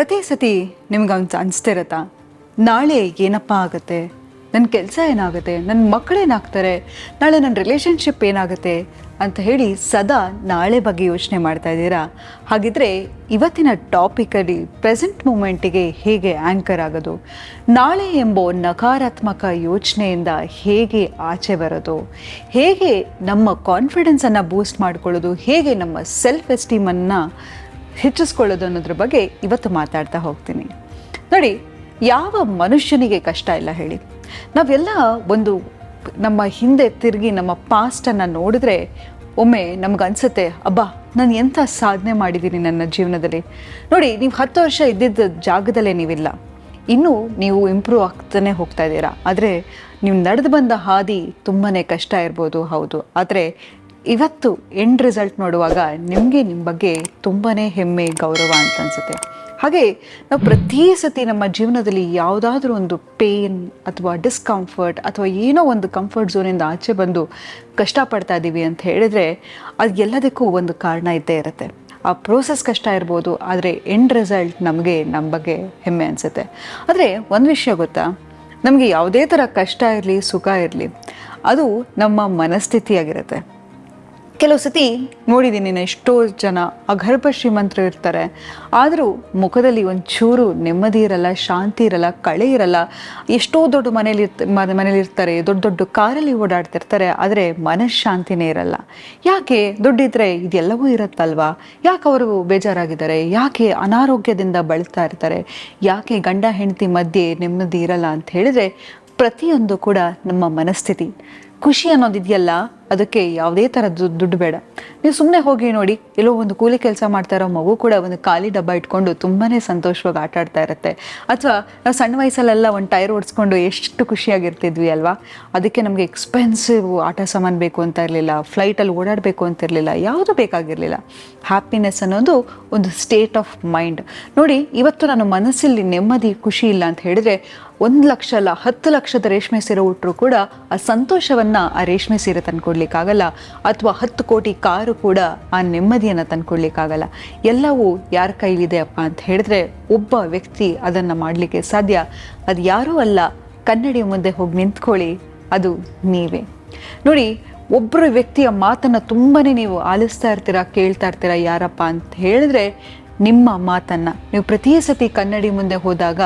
ಪ್ರತಿ ಸತಿ ನಿಮ್ಗೆ ಅನ್ಸ್ ಅನಿಸ್ತಿರತ್ತಾ? ನಾಳೆ ಏನಪ್ಪ ಆಗುತ್ತೆ? ನನ್ನ ಕೆಲಸ ಏನಾಗುತ್ತೆ? ನನ್ನ ಮಕ್ಕಳೇನಾಗ್ತಾರೆ ನಾಳೆ ನನ್ನ ರಿಲೇಷನ್ಶಿಪ್ ಏನಾಗುತ್ತೆ? ಅಂತ ಹೇಳಿ ಸದಾ ನಾಳೆ ಬಗ್ಗೆ ಯೋಚನೆ ಮಾಡ್ತಾ ಇದ್ದೀರಾ? ಹಾಗಿದ್ರೆ ಇವತ್ತಿನ ಟಾಪಿಕಲ್ಲಿ ಪ್ರೆಸೆಂಟ್ ಮೂಮೆಂಟಿಗೆ ಹೇಗೆ ಆ್ಯಂಕರ್ ಆಗೋದು? ನಾಳೆ ಎಂಬೋ ನಕಾರಾತ್ಮಕ ಯೋಚನೆಯಿಂದ ಹೇಗೆ ಆಚೆ ಬರೋದು? ಹೇಗೆ ನಮ್ಮ ಕಾನ್ಫಿಡೆನ್ಸನ್ನು ಬೂಸ್ಟ್ ಮಾಡ್ಕೊಳ್ಳೋದು? ಹೇಗೆ ನಮ್ಮ ಸೆಲ್ಫ್ ಎಸ್ಟೀಮನ್ನು ಹೆಚ್ಚಿಸ್ಕೊಳ್ಳೋದು ಅನ್ನೋದ್ರ ಬಗ್ಗೆ ಇವತ್ತು ಮಾತಾಡ್ತಾ ಹೋಗ್ತೀನಿ. ನೋಡಿ, ಯಾವ ಮನುಷ್ಯನಿಗೆ ಕಷ್ಟ ಇಲ್ಲ ಹೇಳಿ. ನಾವೆಲ್ಲ ಒಂದು ನಮ್ಮ ಹಿಂದೆ ತಿರುಗಿ ನಮ್ಮ ಪಾಸ್ಟನ್ನು ನೋಡಿದ್ರೆ ಒಮ್ಮೆ ನಮ್ಗೆ ಅನ್ಸುತ್ತೆ, ಅಬ್ಬಾ, ನಾನು ಎಂಥ ಸಾಧನೆ ಮಾಡಿದ್ದೀನಿ ನನ್ನ ಜೀವನದಲ್ಲಿ. ನೋಡಿ, ನೀವು ಹತ್ತು ವರ್ಷ ಇದ್ದಿದ್ದ ಜಾಗದಲ್ಲೇ ನೀವಿಲ್ಲ. ಇನ್ನೂ ನೀವು ಇಂಪ್ರೂವ್ ಆಗ್ತಾನೆ ಹೋಗ್ತಾ ಇದ್ದೀರಾ. ಆದರೆ, ನೀವು ನಡೆದು ಬಂದ ಹಾದಿ ತುಂಬಾ ಕಷ್ಟ ಇರ್ಬೋದು. ಹೌದು. ಆದರೆ ಇವತ್ತು ಎಂಡ್ ರಿಸಲ್ಟ್ ನೋಡುವಾಗ ನಿಮಗೆ ನಿಮ್ಮ ಬಗ್ಗೆ ತುಂಬಾ ಹೆಮ್ಮೆ, ಗೌರವ ಅಂತ ಅನಿಸುತ್ತೆ. ಹಾಗೆ ನಾವು ಪ್ರತಿ ಸತಿ ನಮ್ಮ ಜೀವನದಲ್ಲಿ ಯಾವುದಾದ್ರೂ ಒಂದು ಪೇನ್ ಅಥವಾ ಡಿಸ್ಕಂಫರ್ಟ್ ಅಥವಾ ಏನೋ ಒಂದು ಕಂಫರ್ಟ್ ಝೋನಿಂದ ಆಚೆ ಬಂದು ಕಷ್ಟಪಡ್ತಾ ಇದ್ದೀವಿ ಅಂತ ಹೇಳಿದರೆ ಅದು ಎಲ್ಲದಕ್ಕೂ ಒಂದು ಕಾರಣ ಇದ್ದೇ ಇರುತ್ತೆ. ಆ ಪ್ರೋಸೆಸ್ ಕಷ್ಟ ಇರ್ಬೋದು, ಆದರೆ ಎಂಡ್ ರಿಸಲ್ಟ್ ನಮಗೆ ನಮ್ಮ ಬಗ್ಗೆ ಹೆಮ್ಮೆ ಅನಿಸುತ್ತೆ. ಆದರೆ ಒಂದು ವಿಷಯ ಗೊತ್ತಾ? ನಮಗೆ ಯಾವುದೇ ಥರ ಕಷ್ಟ ಇರಲಿ, ಸುಖ ಇರಲಿ, ಅದು ನಮ್ಮ ಮನಸ್ಥಿತಿಯಾಗಿರುತ್ತೆ. ಕೆಲವು ಸತಿ ನೋಡಿದ್ದೀನಿ ನಾನು ಎಷ್ಟೋ ಜನ ಅಗರ್ಭ ಶ್ರೀಮಂತರು ಇರ್ತಾರೆ. ಆದರೂ ಮುಖದಲ್ಲಿ ಒಂಚೂರು ನೆಮ್ಮದಿ ಇರಲ್ಲ, ಶಾಂತಿ ಇರಲ್ಲ, ಕಳೆ ಇರಲ್ಲ. ಎಷ್ಟೋ ದೊಡ್ಡ ಮನೇಲಿ ಇರ್ತ, ಮ- ಮನೇಲಿ ಇರ್ತಾರೆ, ದೊಡ್ಡ ದೊಡ್ಡ ಕಾರಲ್ಲಿ ಓಡಾಡ್ತಿರ್ತಾರೆ ಆದರೆ ಮನಃಶಾಂತಿನೇ ಇರಲ್ಲ. ಯಾಕೆ ದುಡ್ಡಿದ್ರೆ ಇದೆಲ್ಲವೂ ಇರುತ್ತಲ್ವಾ? ಯಾಕೆ ಅವರು ಬೇಜಾರಾಗಿದ್ದಾರೆ? ಯಾಕೆ ಅನಾರೋಗ್ಯದಿಂದ ಬಳಲ್ತಾ ಇರ್ತಾರೆ? ಯಾಕೆ ಗಂಡ ಹೆಂಡತಿ ಮಧ್ಯೆ ನೆಮ್ಮದಿ ಇರಲ್ಲ ಅಂತ ಹೇಳಿದ್ರೆ ಪ್ರತಿಯೊಂದು ಕೂಡ ನಮ್ಮ ಮನಸ್ಥಿತಿ. ಖುಷಿ ಅನ್ನೋದಿದೆಯಲ್ಲ ಅದಕ್ಕೆ ಯಾವುದೇ ಥರ ದುಡ್ಡು ಬೇಡ. ನೀವು ಸುಮ್ಮನೆ ಹೋಗಿ ನೋಡಿ, ಎಲ್ಲೋ ಒಂದು ಕೂಲಿ ಕೆಲಸ ಮಾಡ್ತಾ ಮಗು ಕೂಡ ಒಂದು ಖಾಲಿ ಡಬ್ಬ ಇಟ್ಕೊಂಡು ತುಂಬಾ ಸಂತೋಷವಾಗಿ ಆಟ ಆಡ್ತಾ ಇರುತ್ತೆ. ಅಥವಾ ನಾವು ಸಣ್ಣ ವಯಸ್ಸಲ್ಲೆಲ್ಲ ಒಂದು ಟೈರ್ ಓಡಿಸ್ಕೊಂಡು ಎಷ್ಟು ಖುಷಿಯಾಗಿರ್ತಿದ್ವಿ ಅಲ್ವಾ? ಅದಕ್ಕೆ ನಮಗೆ ಎಕ್ಸ್ಪೆನ್ಸಿವ್ ಆಟ ಸಾಮಾನು ಬೇಕು ಅಂತ ಇರಲಿಲ್ಲ ಫ್ಲೈಟಲ್ಲಿ ಓಡಾಡಬೇಕು ಅಂತ ಇರಲಿಲ್ಲ, ಯಾವುದೂ ಬೇಕಾಗಿರಲಿಲ್ಲ. ಹ್ಯಾಪಿನೆಸ್ ಅನ್ನೋದು ಒಂದು ಸ್ಟೇಟ್ ಆಫ್ ಮೈಂಡ್ ನೋಡಿ, ಇವತ್ತು ನಾನು ಮನಸ್ಸಲ್ಲಿ ನೆಮ್ಮದಿ, ಖುಷಿ ಇಲ್ಲ ಅಂತ ಹೇಳಿದ್ರೆ ಒಂದು ಲಕ್ಷ ಅಲ್ಲ, ಹತ್ತು ಲಕ್ಷದ ರೇಷ್ಮೆ ಸೀರೆ ಉಟ್ಟರೂ ಕೂಡ ಆ ಸಂತೋಷವನ್ನು ಆ ರೇಷ್ಮೆ ಸೀರೆ ತಂದ್ಕೊಡ್ಲಿಕ್ಕಾಗಲ್ಲ. ಅಥವಾ ಹತ್ತು ಕೋಟಿ ಕಾರು ಕೂಡ ಆ ನೆಮ್ಮದಿಯನ್ನು ತಂದ್ಕೊಡ್ಲಿಕ್ಕಾಗಲ್ಲ. ಎಲ್ಲವೂ ಯಾರ ಕೈಲಿದೆ ಅಪ್ಪ ಅಂತ ಹೇಳಿದ್ರೆ ಒಬ್ಬ ವ್ಯಕ್ತಿ ಅದನ್ನು ಮಾಡಲಿಕ್ಕೆ ಸಾಧ್ಯ. ಅದು ಯಾರೂ ಅಲ್ಲ ಕನ್ನಡಿ ಮುಂದೆ ಹೋಗಿ ನಿಂತ್ಕೊಳ್ಳಿ, ಅದು ನೀವೇ. ನೋಡಿ ಒಬ್ಬರು ವ್ಯಕ್ತಿಯ ಮಾತನ್ನು ತುಂಬಾ ನೀವು ಆಲಿಸ್ತಾ ಇರ್ತೀರಾ, ಕೇಳ್ತಾ ಇರ್ತೀರಾ ಯಾರಪ್ಪ ಅಂತ ಹೇಳಿದ್ರೆ ನಿಮ್ಮ ಮಾತನ್ನು. ನೀವು ಪ್ರತಿ ಸತಿ ಕನ್ನಡಿ ಮುಂದೆ ಹೋದಾಗ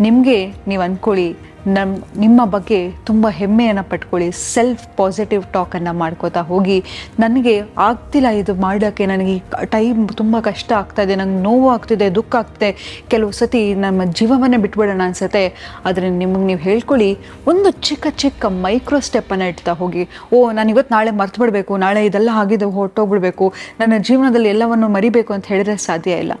ನಿಮಗೆ ನೀವು ಅಂದ್ಕೊಳ್ಳಿ ನಮ್ಮ ನಿಮ್ಮ ಬಗ್ಗೆ ತುಂಬ ಹೆಮ್ಮೆಯನ್ನು ಪಟ್ಕೊಳ್ಳಿ. ಸೆಲ್ಫ್ ಪಾಸಿಟಿವ್ ಟಾಕನ್ನು ಮಾಡ್ಕೋತಾ ಹೋಗಿ. ನನಗೆ ಆಗ್ತಿಲ್ಲ ಇದು ಮಾಡೋಕ್ಕೆ ನನಗೆ ಟೈಮ್ ತುಂಬ ಕಷ್ಟ ಆಗ್ತಾ ಇದೆ. ನಂಗೆ ನೋವು ಆಗ್ತಿದೆ, ದುಃಖ ಆಗ್ತಿದೆ. ಕೆಲವು ಸತಿ ನಮ್ಮ ಜೀವವನ್ನೇ ಬಿಟ್ಬಿಡೋಣ ಅನಿಸುತ್ತೆ. ಆದರೆ ನಿಮಗೆ ನೀವು ಹೇಳ್ಕೊಳ್ಳಿ, ಒಂದು ಚಿಕ್ಕ ಚಿಕ್ಕ ಮೈಕ್ರೋ ಸ್ಟೆಪ್ಪನ್ನು ಇಡ್ತಾ ಹೋಗಿ. ಓ, ನಾನು ಇವತ್ತು ನಾಳೆ ಮರ್ತು ಬಿಡಬೇಕು ನಾಳೆ ಇದೆಲ್ಲ ಆಗಿದೆ ಹೊರಟೋಗ್ಬಿಡ್ಬೇಕು. ನನ್ನ ಜೀವನದಲ್ಲಿ ಎಲ್ಲವನ್ನು ಮರಿಬೇಕು ಅಂತ ಹೇಳಿದ್ರೆ ಸಾಧ್ಯ ಇಲ್ಲ.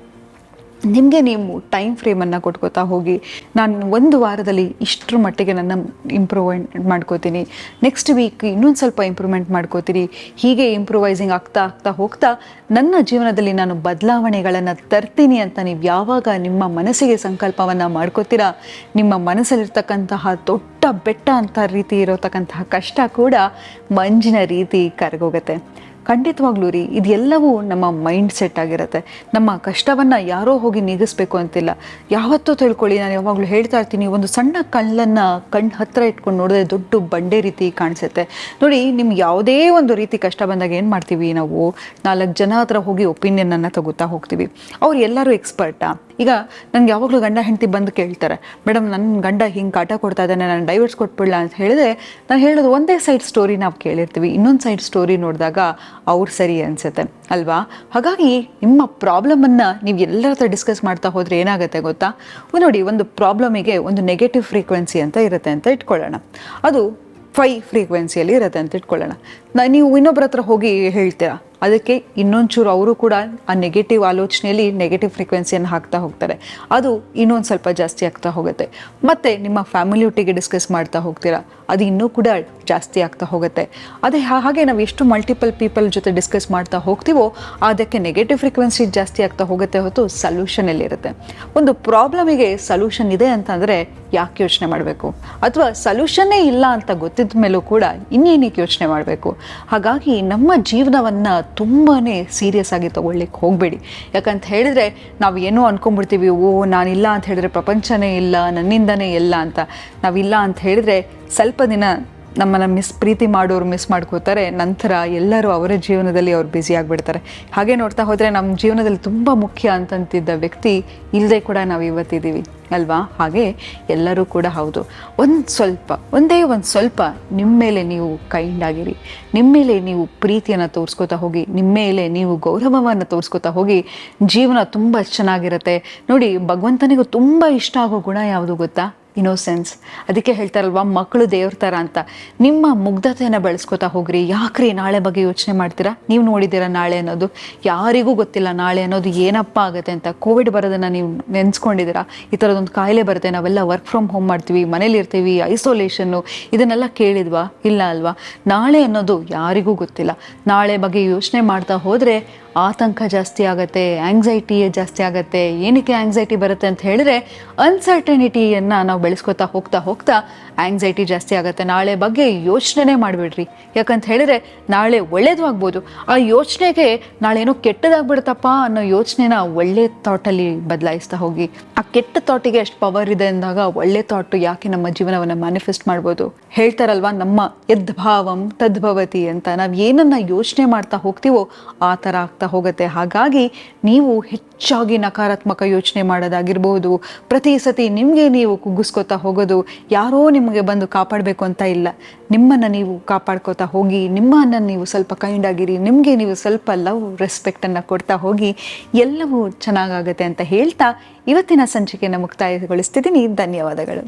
ನಿಮಗೆ ನೀವು ಟೈಮ್ ಫ್ರೇಮನ್ನು ಕೊಟ್ಕೋತಾ ಹೋಗಿ, ನಾನು ಒಂದು ವಾರದಲ್ಲಿ ಇಷ್ಟರ ಮಟ್ಟಿಗೆ ನನ್ನ ಇಂಪ್ರೂವ್ಮೆಂಟ್ ಮಾಡ್ಕೋತೀನಿ. ನೆಕ್ಸ್ಟ್ ವೀಕ್ ಇನ್ನೊಂದು ಸ್ವಲ್ಪ ಇಂಪ್ರೂವ್ಮೆಂಟ್ ಮಾಡ್ಕೋತೀರಿ ಹೀಗೆ ಇಂಪ್ರೂವೈಸಿಂಗ್ ಆಗ್ತಾ ಆಗ್ತಾ ಹೋಗ್ತಾ ನನ್ನ ಜೀವನದಲ್ಲಿ ನಾನು ಬದಲಾವಣೆಗಳನ್ನು ತರ್ತೀನಿ ಅಂತ ನೀವು ಯಾವಾಗ ನಿಮ್ಮ ಮನಸ್ಸಿಗೆ ಸಂಕಲ್ಪವನ್ನು ಮಾಡ್ಕೋತೀರಾ, ನಿಮ್ಮ ಮನಸ್ಸಲ್ಲಿರ್ತಕ್ಕಂತಹ ದೊಡ್ಡ ಬೆಟ್ಟ ಅಂತ ರೀತಿ ಇರೋತಕ್ಕಂತಹ ಕಷ್ಟ ಕೂಡ ಮಂಜಿನ ರೀತಿ ಕರಗೋಗುತ್ತೆ. ಖಂಡಿತವಾಗ್ಲೂ ರೀ, ಇದೆಲ್ಲವೂ ನಮ್ಮ ಮೈಂಡ್ ಸೆಟ್ ಆಗಿರುತ್ತೆ. ನಮ್ಮ ಕಷ್ಟವನ್ನು ಯಾರೋ ಹೋಗಿ ನೀಗಿಸ್ಬೇಕು ಅಂತಿಲ್ಲ. ಯಾವತ್ತೂ ತಿಳ್ಕೊಳ್ಳಿ, ನಾನು ಯಾವಾಗಲೂ ಹೇಳ್ತಾ ಇರ್ತೀನಿ, ಒಂದು ಸಣ್ಣ ಕಣ್ಣನ್ನು ಕಣ್ಣು ಹತ್ತಿರ ಇಟ್ಕೊಂಡು ನೋಡಿದ್ರೆ ದೊಡ್ಡ ಬಂಡೆ ರೀತಿ ಕಾಣಿಸುತ್ತೆ. ನೋಡಿ, ನಿಮ್ಗೆ ಯಾವುದೇ ಒಂದು ರೀತಿ ಕಷ್ಟ ಬಂದಾಗ ಏನು ಮಾಡ್ತೀವಿ ನಾವು? ನಾಲ್ಕು ಜನ ಹತ್ರ ಹೋಗಿ ಒಪಿನಿಯನನ್ನು ತಗೋತಾ ಹೋಗ್ತೀವಿ. ಅವ್ರು ಎಲ್ಲರೂ ಎಕ್ಸ್ಪರ್ಟಾ ಈಗ ನನಗೆ ಯಾವಾಗಲೂ ಗಂಡ ಹೆಂಡತಿ ಬಂದು ಕೇಳ್ತಾರೆ ಮೇಡಮ್ ನನ್ನ ಗಂಡ ಹಿಂಗೆ ಕಾಟ ಕೊಡ್ತಾ ಇದ್ದಾನೆ, ನಾನು ಡೈವರ್ಸ್ ಕೊಟ್ಬಿಡಲ್ಲ ಅಂತ ಹೇಳಿದ್ರೆ ನಾನು ಹೇಳೋದು ಒಂದೇ ಸೈಡ್ ಸ್ಟೋರಿ ನಾವು ಕೇಳಿರ್ತೀವಿ. ಇನ್ನೊಂದು ಸೈಡ್ ಸ್ಟೋರಿ ನೋಡಿದಾಗ ಅವ್ರು ಸರಿ ಅನಿಸುತ್ತೆ, ಅಲ್ವಾ? ಹಾಗಾಗಿ ನಿಮ್ಮ ಪ್ರಾಬ್ಲಮನ್ನು ನೀವು ಎಲ್ಲರ ಹತ್ರ ಡಿಸ್ಕಸ್ ಮಾಡ್ತಾ ಹೋದರೆ ಏನಾಗುತ್ತೆ ಗೊತ್ತಾ? ನೋಡಿ, ಒಂದು ಪ್ರಾಬ್ಲಮಿಗೆ ಒಂದು ನೆಗೆಟಿವ್ ಫ್ರೀಕ್ವೆನ್ಸಿ ಅಂತ ಇರುತ್ತೆ ಅಂತ ಇಟ್ಕೊಳ್ಳೋಣ. ಅದು ಫೈ ಫ್ರೀಕ್ವೆನ್ಸಿಯಲ್ಲಿ ಇರುತ್ತೆ ಅಂತ ಇಟ್ಕೊಳ್ಳೋಣ. ನಾ, ನೀವು ಇನ್ನೊಬ್ಬರ ಹತ್ರ ಹೋಗಿ ಹೇಳ್ತೀರಾ? ಅದಕ್ಕೆ ಇನ್ನೊಂಚೂರು ಅವರು ಕೂಡ ಆ ನೆಗೆಟಿವ್ ಆಲೋಚನೆಯಲ್ಲಿ ನೆಗೆಟಿವ್ ಫ್ರೀಕ್ವೆನ್ಸಿಯನ್ನು ಹಾಕ್ತಾ ಹೋಗ್ತಾರೆ. ಅದು ಇನ್ನೊಂದು ಸ್ವಲ್ಪ ಜಾಸ್ತಿ ಆಗ್ತಾ ಹೋಗುತ್ತೆ. ಮತ್ತು ನಿಮ್ಮ ಫ್ಯಾಮಿಲಿ ಒಟ್ಟಿಗೆ ಡಿಸ್ಕಸ್ ಮಾಡ್ತಾ ಹೋಗ್ತೀರಾ? ಅದು ಇನ್ನೂ ಕೂಡ ಜಾಸ್ತಿ ಆಗ್ತಾ ಹೋಗುತ್ತೆ. ಅದೇ ಹಾಗೆ ನಾವು ಎಷ್ಟು ಮಲ್ಟಿಪಲ್ ಪೀಪಲ್ ಜೊತೆ ಡಿಸ್ಕಸ್ ಮಾಡ್ತಾ ಹೋಗ್ತೀವೋ, ಅದಕ್ಕೆ ನೆಗೆಟಿವ್ ಫ್ರೀಕ್ವೆನ್ಸಿ ಜಾಸ್ತಿ ಆಗ್ತಾ ಹೋಗುತ್ತೆ ಹೊತ್ತು ಸೊಲ್ಯೂಷನ್ ಎಲ್ಲಿರುತ್ತೆ? ಒಂದು ಪ್ರಾಬ್ಲಮಿಗೆ ಸೊಲ್ಯೂಷನ್ ಇದೆ ಅಂತಂದರೆ ಯಾಕೆ ಯೋಚನೆ ಮಾಡಬೇಕು? ಅಥವಾ ಸಲ್ಯೂಷನ್ನೇ ಇಲ್ಲ ಅಂತ ಗೊತ್ತಿದ್ದ ಮೇಲೂ ಕೂಡ ಇನ್ನೇನಕ್ಕೆ ಯೋಚನೆ ಮಾಡಬೇಕು? ಹಾಗಾಗಿ ನಮ್ಮ ಜೀವನವನ್ನು ತುಂಬಾ ಸೀರಿಯಸ್ ಆಗಿ ತೊಗೊಳ್ಲಿಕ್ಕೆ ಹೋಗಬೇಡಿ. ಯಾಕಂತ ಹೇಳಿದ್ರೆ ನಾವು ಏನೋ ಅನ್ಕೊಂಡ್ಬಿಡ್ತೀವಿ, ಓ, ನಾನಿಲ್ಲ ಅಂತ ಹೇಳಿದ್ರೆ ಪ್ರಪಂಚನೇ ಇಲ್ಲ, ನನ್ನಿಂದನೇ ಎಲ್ಲ ಅಂತ. ನಾವಿಲ್ಲ ಅಂತ ಹೇಳಿದ್ರೆ ಸ್ವಲ್ಪ ದಿನ ನಮ್ಮನ್ನು ಮಿಸ್ ಪ್ರೀತಿ ಮಾಡೋರು ಮಿಸ್ ಮಾಡ್ಕೋತಾರೆ. ನಂತರ ಎಲ್ಲರೂ ಅವರ ಜೀವನದಲ್ಲಿ ಅವ್ರು ಬ್ಯುಸಿ ಆಗಿಬಿಡ್ತಾರೆ. ಹಾಗೆ ನೋಡ್ತಾ ಹೋದರೆ ನಮ್ಮ ಜೀವನದಲ್ಲಿ ತುಂಬ ಮುಖ್ಯ ಅಂತಂತಿದ್ದ ವ್ಯಕ್ತಿ ಇಲ್ಲದೆ ಕೂಡ ನಾವು ಇವತ್ತಿದ್ದೀವಿ, ಅಲ್ವಾ? ಹಾಗೆ ಎಲ್ಲರೂ ಕೂಡ ಹೌದು. ಒಂದು ಸ್ವಲ್ಪ, ಒಂದೇ ಒಂದು ಸ್ವಲ್ಪ ನಿಮ್ಮ ಮೇಲೆ ನೀವು ಕೈಂಡ್ ಆಗಿರಿ. ನಿಮ್ಮ ಮೇಲೆ ನೀವು ಪ್ರೀತಿಯನ್ನು ತೋರಿಸ್ಕೋತಾ ಹೋಗಿ ನಿಮ್ಮ ಮೇಲೆ ನೀವು ಗೌರವವನ್ನು ತೋರಿಸ್ಕೋತಾ ಹೋಗಿ, ಜೀವನ ತುಂಬ ಚೆನ್ನಾಗಿರುತ್ತೆ. ನೋಡಿ, ಭಗವಂತನಿಗೂ ತುಂಬ ಇಷ್ಟ ಆಗೋ ಗುಣ ಯಾವುದು ಗೊತ್ತಾ? ಇನೋಸೆನ್ಸ್ ಅದಕ್ಕೆ ಹೇಳ್ತಾರಲ್ವಾ, ಮಕ್ಕಳು ದೇವ್ರ ಥರ ಅಂತ. ನಿಮ್ಮ ಮುಗ್ಧತೆಯನ್ನು ಬೆಳೆಸ್ಕೊತಾ ಹೋಗ್ರಿ. ಯಾಕ್ರಿ ನಾಳೆ ಬಗ್ಗೆ ಯೋಚನೆ ಮಾಡ್ತೀರಾ? ನೀವು ನೋಡಿದ್ದೀರಾ ನಾಳೆ ಅನ್ನೋದು? ಯಾರಿಗೂ ಗೊತ್ತಿಲ್ಲ ನಾಳೆ ಅನ್ನೋದು ಏನಪ್ಪ ಆಗುತ್ತೆ ಅಂತ. ಕೋವಿಡ್ ಬರೋದನ್ನು ನೀವು ನೆನೆಸ್ಕೊಂಡಿದ್ದೀರಾ? ಈ ಥರದೊಂದು ಕಾಯಿಲೆ ಬರುತ್ತೆ. ನಾವೆಲ್ಲ ವರ್ಕ್ ಫ್ರಮ್ ಹೋಮ್ ಮಾಡ್ತೀವಿ, ಮನೇಲಿ ಇರ್ತೀವಿ ಐಸೋಲೇಷನ್ನು ಇದನ್ನೆಲ್ಲ ಕೇಳಿದ್ವಾ? ಇಲ್ಲ ಅಲ್ವಾ? ನಾಳೆ ಅನ್ನೋದು ಯಾರಿಗೂ ಗೊತ್ತಿಲ್ಲ. ನಾಳೆ ಬಗ್ಗೆ ಯೋಚನೆ ಮಾಡ್ತಾ ಹೋದರೆ ಆತಂಕ ಜಾಸ್ತಿ ಆಗುತ್ತೆ ಆಂಗ್ಸೈಟಿ ಜಾಸ್ತಿ ಆಗುತ್ತೆ, ಏನಕ್ಕೆ ಆಂಗ್ಸೈಟಿ ಬರುತ್ತೆ ಅಂತ ಹೇಳಿದ್ರೆ ಅನ್ಸರ್ಟನಿಟಿಯನ್ನು ನಾವು ಬೆಳೆಸ್ಕೊತಾ ಹೋಗ್ತಾ ಹೋಗ್ತಾ ಆಂಗ್ಸೈಟಿ ಜಾಸ್ತಿ ಆಗುತ್ತೆ. ನಾಳೆ ಬಗ್ಗೆ ಯೋಚನೆ ಮಾಡಿಬಿಡ್ರಿ. ಯಾಕಂತ ಹೇಳಿದ್ರೆ ನಾಳೆ ಒಳ್ಳೇದು ಆಗ್ಬೋದು. ಆ ಯೋಚನೆಗೆ ನಾಳೆ ಏನೋ ಕೆಟ್ಟದಾಗ್ಬಿಡುತ್ತಪ್ಪ ಅನ್ನೋ ಯೋಚನೆನ ಒಳ್ಳೆ ಥಾಟಲ್ಲಿ ಬದಲಾಯಿಸ್ತಾ ಹೋಗಿ. ಆ ಕೆಟ್ಟ ಥಾಟಿಗೆ ಎಷ್ಟು ಪವರ್ ಇದೆ ಅಂದಾಗ ಒಳ್ಳೆ ಥಾಟು ಯಾಕೆ ನಮ್ಮ ಜೀವನವನ್ನು ಮ್ಯಾನಿಫೆಸ್ಟ್ ಮಾಡ್ಬೋದು? ಹೇಳ್ತಾರಲ್ವಾ, ನಮ್ಮ ಯದ್ಭಾವಂ ತದ್ಭವತಿ ಅಂತ. ನಾವು ಏನನ್ನ ಯೋಚನೆ ಮಾಡ್ತಾ ಹೋಗ್ತೀವೋ ಆ ಥರ ಆಗ್ತಾ ಹೋಗುತ್ತೆ. ಹಾಗಾಗಿ ನೀವು ಹೆಚ್ಚಾಗಿ ನಕಾರಾತ್ಮಕ ಯೋಚನೆ ಮಾಡೋದಾಗಿರ್ಬೋದು. ಪ್ರತಿ ಸತಿ ನಿಮಗೆ ನೀವು ಕುಗ್ಗಿಸ್ಕೊತಾ ಹೋಗೋದು ಯಾರೋ ನಿಮಗೆ ಬಂದು ಕಾಪಾಡಬೇಕು ಅಂತ ಇಲ್ಲ. ನಿಮ್ಮನ್ನು ನೀವು ಕಾಪಾಡ್ಕೋತಾ ಹೋಗಿ, ನಿಮ್ಮನ್ನು ನೀವು ಸ್ವಲ್ಪ ಕೈಂಡ್ ಆಗಿರಿ, ನಿಮಗೆ ನೀವು ಸ್ವಲ್ಪ ಲವ್ ರೆಸ್ಪೆಕ್ಟನ್ನು ಕೊಡ್ತಾ ಹೋಗಿ ಎಲ್ಲವೂ ಚೆನ್ನಾಗಾಗುತ್ತೆ ಅಂತ ಹೇಳ್ತಾ ಇವತ್ತಿನ ಸಂಚಿಕೆಯನ್ನು ಮುಕ್ತಾಯಗೊಳಿಸ್ತಿದ್ದೀನಿ. ಧನ್ಯವಾದಗಳು.